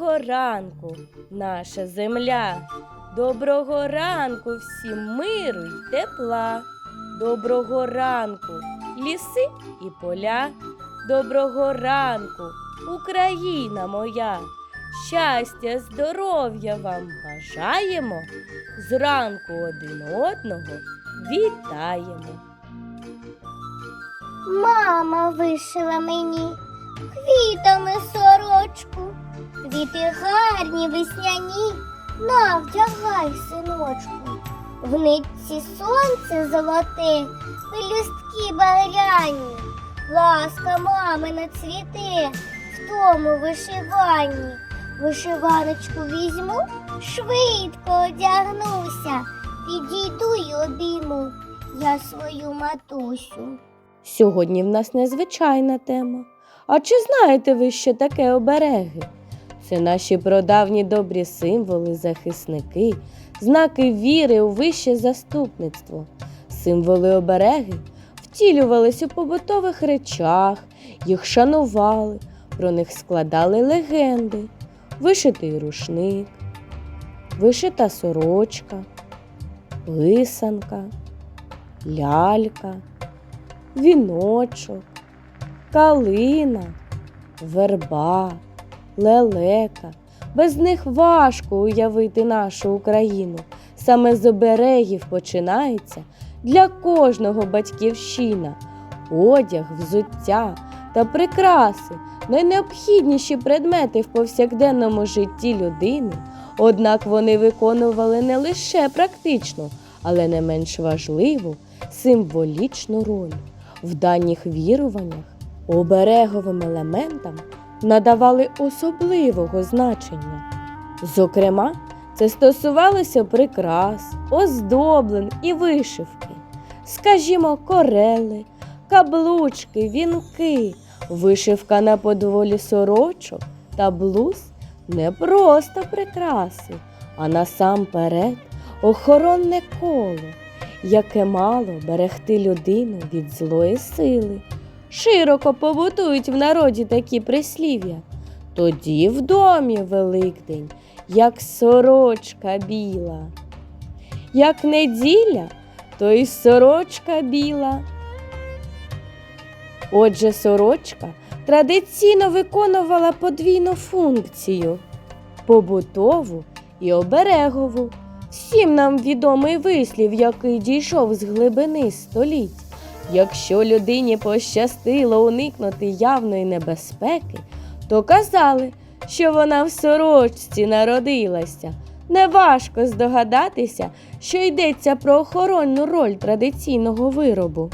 Доброго ранку, наша земля. Доброго ранку всім миру й тепла. Доброго ранку, ліси і поля. Доброго ранку, Україна моя. Щастя, здоров'я вам бажаємо. Зранку один одного вітаємо. Мама вишила мені квітами сорочку. Квіти гарні весняні, навдягай, синочку. В нитці сонце золоте, пелюстки багряні. Ласка мамина цвіте в тому вишиванні. Вишиваночку візьму, швидко одягнуся, підійду й обійму я свою матусю. Сьогодні в нас незвичайна тема. А чи знаєте ви, що таке обереги? Це наші прадавні добрі символи, захисники, знаки віри у вище заступництво. Символи обереги втілювались у побутових речах, їх шанували, про них складали легенди, вишитий рушник, вишита сорочка, писанка, лялька віночок, калина, верба, лелека. Без них важко уявити нашу Україну. Саме з оберегів починається для кожного батьківщина. Одяг, взуття та прикраси найнеобхідніші предмети в повсякденному житті людини. Однак вони виконували не лише практичну, але не менш важливу символічну роль. В даних віруваннях обереговим елементам надавали особливого значення. Зокрема, це стосувалося прикрас, оздоблень і вишивки, скажімо, корели, каблучки, вінки, вишивка на подволі сорочок та блуз не просто прикраси, а насамперед охоронне коло яке мало берегти людину від злої сили. Широко побутують в народі такі прислів'я. Тоді в домі Великдень, як сорочка біла. Як неділя, то й сорочка біла. Отже, сорочка традиційно виконувала подвійну функцію побутову і оберегову. Всім нам відомий вислів, який дійшов з глибини століть. Якщо людині пощастило уникнути явної небезпеки, то казали, що вона в сорочці народилася. Неважко здогадатися, що йдеться про охоронну роль традиційного виробу.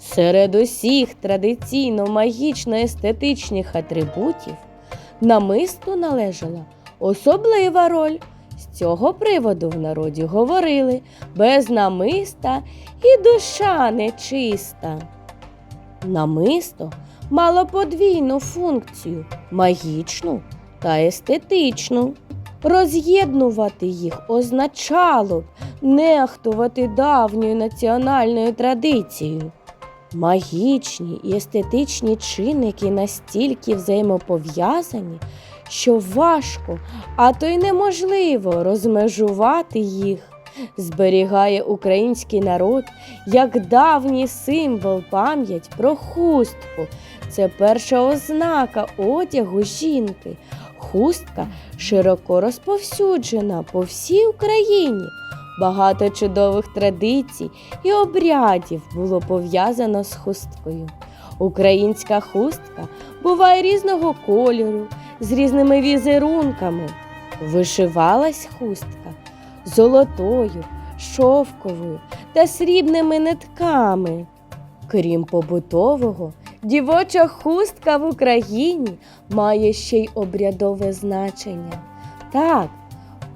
Серед усіх традиційно магічно-естетичних атрибутів намисту належала особлива роль. Цього приводу в народі говорили без намиста і душа нечиста. Намисто мало подвійну функцію магічну та естетичну. Роз'єднувати їх означало б нехтувати давньою національною традицією. Магічні і естетичні чинники настільки взаємопов'язані, що важко, а то й неможливо розмежувати їх. Зберігає український народ як давній символ пам'ять про хустку. Це перша ознака одягу жінки. Хустка широко розповсюджена по всій Україні. Багато чудових традицій і обрядів було пов'язано з хусткою. Українська хустка буває різного кольору, з різними візерунками. Вишивалась хустка золотою, шовковою та срібними нитками. Крім побутового, дівоча хустка в Україні має ще й обрядове значення. Так,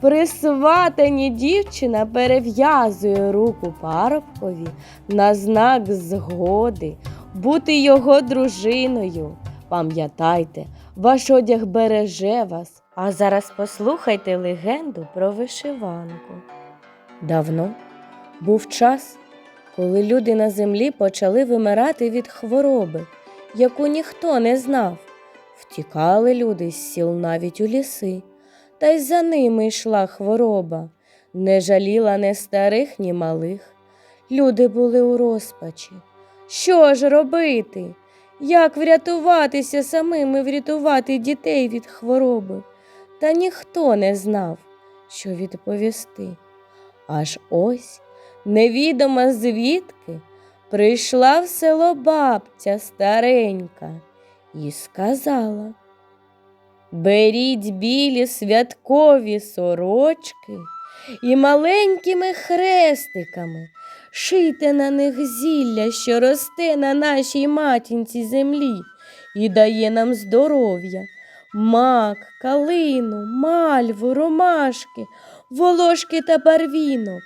при сватанні дівчина перев'язує руку парубкові на знак згоди бути його дружиною. Пам'ятайте, ваш одяг береже вас. А зараз послухайте легенду про вишиванку. Давно був час, коли люди на землі почали вимирати від хвороби, яку ніхто не знав. Втікали люди з сіл навіть у ліси, та й за ними йшла хвороба, не жаліла ні старих, ні малих. Люди були у розпачі. Що ж робити? Як врятуватися самим і врятувати дітей від хвороби? Та ніхто не знав, що відповісти. Аж ось невідомо звідки прийшла в село бабця старенька і сказала Беріть білі святкові сорочки і маленькими хрестиками шийте на них зілля, що росте на нашій матінці землі і дає нам здоров'я, мак, калину, мальву, ромашки, волошки та барвінок.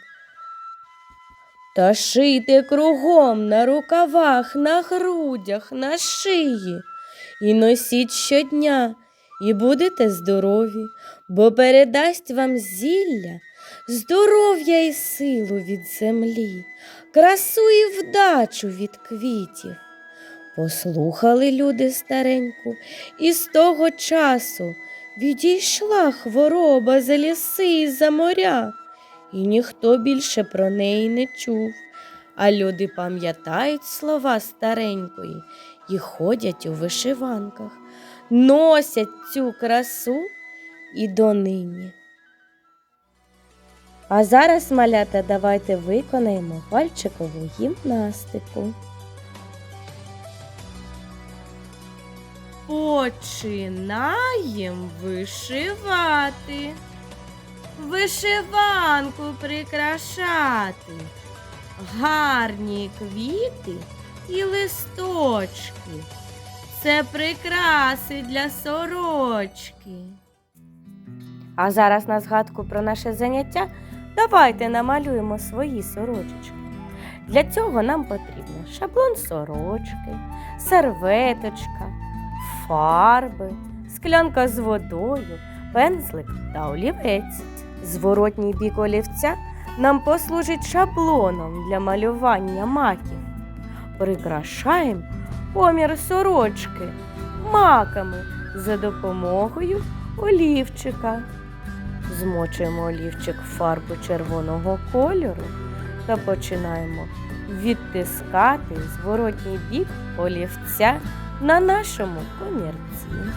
Та шийте кругом на рукавах, на грудях, на шиї. І носіть щодня, і будете здорові, бо передасть вам зілля, здоров'я і силу від землі, красу і вдачу від квітів. Послухали люди стареньку, і з того часу відійшла хвороба за ліси і за моря, і ніхто більше про неї не чув. А люди пам'ятають слова старенької і ходять у вишиванках, носять цю красу і донині. А зараз, малята, давайте виконаємо пальчикову гімнастику. Починаємо вишивати, вишиванку прикрашати, гарні квіти і листочки. Це прикраси для сорочки. А зараз на згадку про наше заняття давайте намалюємо свої сорочечки. Для цього нам потрібно шаблон сорочки, серветочка, фарби, склянка з водою, пензлик та олівець. Зворотній бік олівця нам послужить шаблоном для малювання маків. Прикрашаємо помір сорочки маками за допомогою олівчика. Змочуємо олівчик в фарбу червоного кольору та починаємо відтискати зворотній бік олівця на нашому комірці.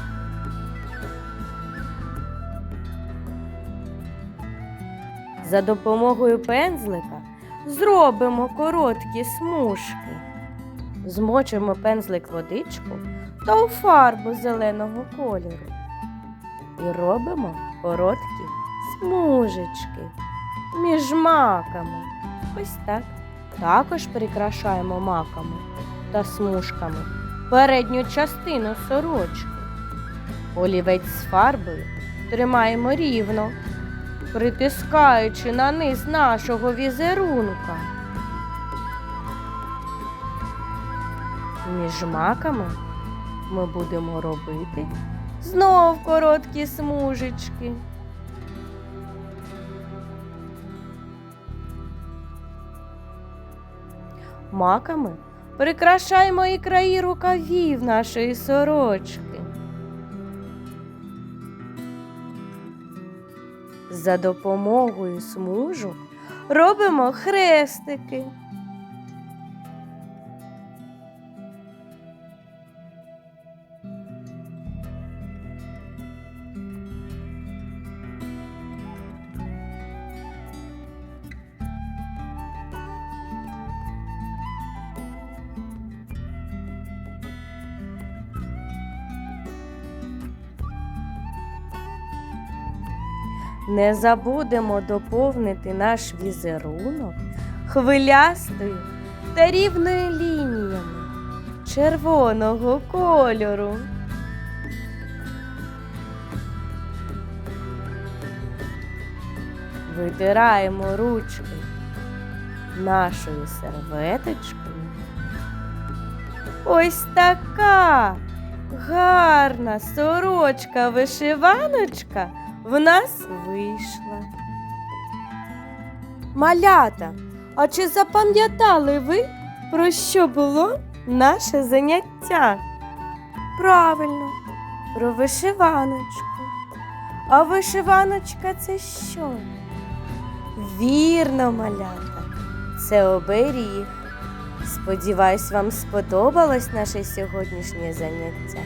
За допомогою пензлика зробимо короткі смужки. Змочимо пензлик водичку та у фарбу зеленого кольору. І робимо короткі смужечки між маками. Ось так. Також прикрашаємо маками та смужками передню частину сорочки. Олівець з фарбою тримаємо рівно, притискаючи на низ нашого візерунка. Між маками ми будемо робити знов короткі смужечки. Маками прикрашаємо і краї рукавів нашої сорочки. За допомогою смужок робимо хрестики. Не забудемо доповнити наш візерунок хвилястою та рівною лініями червоного кольору. Витираємо ручки нашою серветочкою. Ось така гарна сорочка вишиваночка в нас вийшла. Малята, а чи запам'ятали ви, про що було наше заняття? Правильно, про вишиваночку. А вишиваночка це що? Вірно, малята, це оберіг. Сподіваюсь, вам сподобалось наше сьогоднішнє заняття.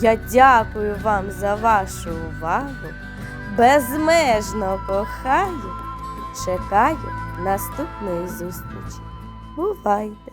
Я дякую вам за вашу увагу. Безмежно кохаю. Чекаю наступної зустрічі. Бувайте!